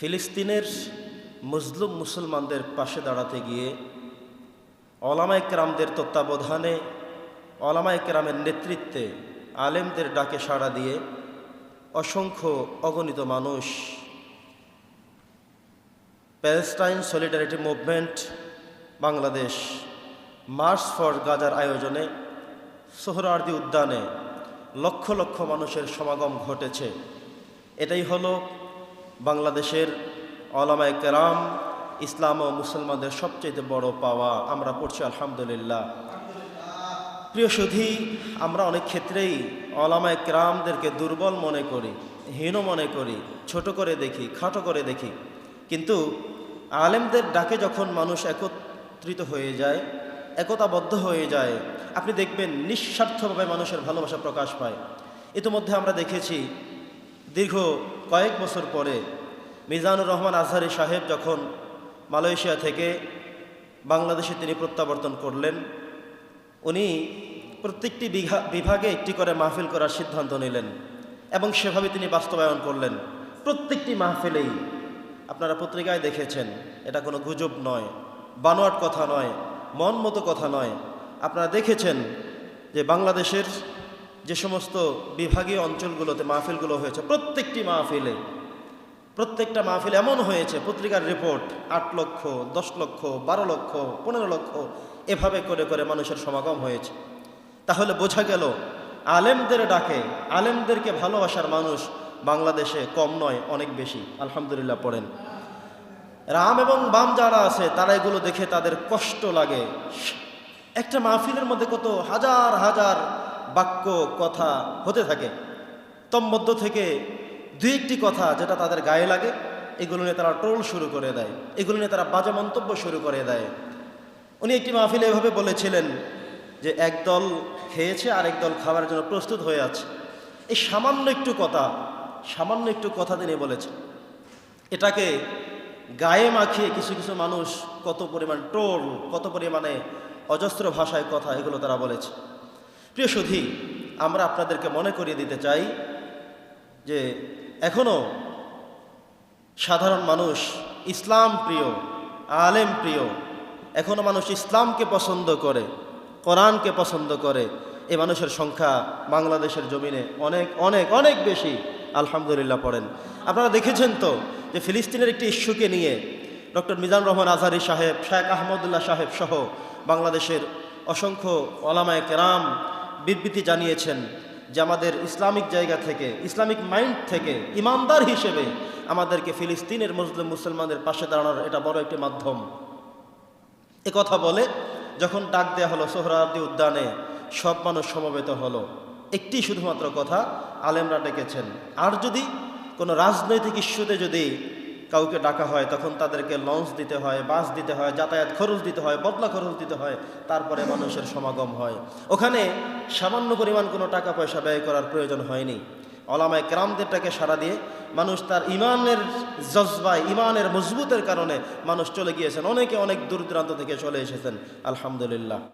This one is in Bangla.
ফিলিস্তিনের মুসলিম মুসলমানদের পাশে দাঁড়াতে গিয়ে অলামায় কেরামদের তত্ত্বাবধানে অলামায় কেরামের নেতৃত্বে আলেমদের ডাকে সাড়া দিয়ে অসংখ্য অগণিত মানুষ, Palestine solidarity movement, Bangladesh March for গাজার আয়োজনে সোহরার্দি উদ্যানে লক্ষ লক্ষ মানুষের সমাগম ঘটেছে। এটাই হলো বাংলাদেশের অলামায় কেরাম, ইসলাম ও মুসলমানদের সবচেয়ে বড় পাওয়া আমরা পড়ছি আলহামদুলিল্লাহ। প্রিয় সুধী, আমরা অনেক ক্ষেত্রেই অলামায় কেরামদেরকে দুর্বল মনে করি, হীন মনে করি, ছোট করে দেখি, খাটো করে দেখি। কিন্তু আলেমদের ডাকে যখন মানুষ একত্রিত হয়ে যায়, একতাবদ্ধ হয়ে যায়, আপনি দেখবেন নিঃস্বার্থভাবে মানুষের ভালোবাসা প্রকাশ পায়। ইতিমধ্যে আমরা দেখেছি দীর্ঘ কয়েক বছর পরে মিজানুর রহমান আজহারি সাহেব যখন মালয়েশিয়া থেকে বাংলাদেশে তিনি প্রত্যাবর্তন করলেন, উনি প্রত্যেকটি বিভাগে একটি করে মাহফিল করার সিদ্ধান্ত নিলেন এবং সেভাবে তিনি বাস্তবায়ন করলেন। প্রত্যেকটি মাহফিলেই আপনারা পত্রিকায় দেখেছেন, এটা কোনো গুজব নয়, বানোয়াট কথা নয়, মন মতো কথা নয়। আপনারা দেখেছেন যে বাংলাদেশের যে সমস্ত বিভাগীয় অঞ্চলগুলোতে মাহফিলগুলো হয়েছে, প্রত্যেকটি মাহফিলে, প্রত্যেকটা মাহফিল এমন হয়েছে, পত্রিকার রিপোর্ট আট লক্ষ, দশ লক্ষ, বারো লক্ষ, পনেরো লক্ষ, এভাবে করে করে মানুষের সমাগম হয়েছে। তাহলে বোঝা গেল, আলেমদের ডাকে, আলেমদেরকে ভালোবাসার মানুষ বাংলাদেশে কম নয়, অনেক বেশি। আলহামদুলিল্লাহ পড়েন। রাম এবং বাম যারা আছে, তারা এগুলো দেখে তাদের কষ্ট লাগে। একটা মাহফিলের মধ্যে কত হাজার হাজার বাক্য, কথা হতে থাকে। তন্মধ্য থেকে দুই একটি কথা যেটা তাদের গায়ে লাগে, এগুলো নিয়ে তারা ট্রোল শুরু করে দেয়। এগুলো নিয়ে তারা বাজে মন্তব্য শুরু করে দেয়। উনি একটি মাহফিলে এভাবে বলেছিলেন যে, এক দল খেয়েছে আর এক দল খাওয়ার জন্য প্রস্তুত হয়ে আছে। এই সামান্য একটু কথা, সামান্য একটু কথা তিনি বলেছেন। এটাকে গায়ে মাখিয়ে কিছু কিছু মানুষ কত পরিমাণ টোল কত পরিমাণে অজস্র ভাষায় কথা এগুলো তারা বলেছে। প্রিয় সুধী আমরা আপনাদেরকে মনে করিয়ে দিতে চাই যে এখনও সাধারণ মানুষ ইসলাম প্রিয়, আলেম প্রিয় এখনও মানুষ ইসলামকে পছন্দ করে, কোরআনকে পছন্দ করে, এ মানুষের সংখ্যা বাংলাদেশের জমিনে অনেক অনেক অনেক বেশি, আলহামদুলিল্লাহ পড়েন। আপনারা দেখেছেন তো যে ফিলিস্তিনের একটি ইস্যুকে নিয়ে ডক্টর মিজান রহমান আজহারি সাহেব শেখ আহমদুল্লাহ সাহেব সহ বাংলাদেশের অসংখ্য ওলামায় কেরাম বিবৃতি জানিয়েছেন যে আমাদের ইসলামিক জায়গা থেকে, ইসলামিক মাইন্ড থেকে ইমানদার হিসেবে আমাদেরকে ফিলিস্তিনের মুসলিম মুসলমানদের পাশে দাঁড়ানোর এটা বড় একটি মাধ্যম। এ কথা বলে যখন ডাক দেওয়া হলো সোহরাওয়ার্দী উদ্যানে, সব মানুষ সমবেত হলো। একটি শুধুমাত্র কথা, আলেমরা ডেকেছেন। আর যদি কোনো রাজনৈতিক ইস্যুতে যদি কাউকে ডাকা হয়, তখন তাদেরকে লঞ্চ দিতে হয় বাস দিতে হয়, যাতায়াত খরচ দিতে হয়, বদলা খরচ দিতে হয়, তারপরে মানুষের সমাগম হয়। ওখানে সামান্য পরিমাণ কোনো টাকা পয়সা ব্যয় করার প্রয়োজন হয়নি। অলামায় ক্রামদেরটাকে সারা দিয়ে মানুষ তার ইমানের জজবায় ইমানের মজবুতের কারণে মানুষ চলে গিয়েছেন, অনেকে অনেক দূর দূরান্ত থেকে চলে এসেছেন। আলহামদুলিল্লাহ।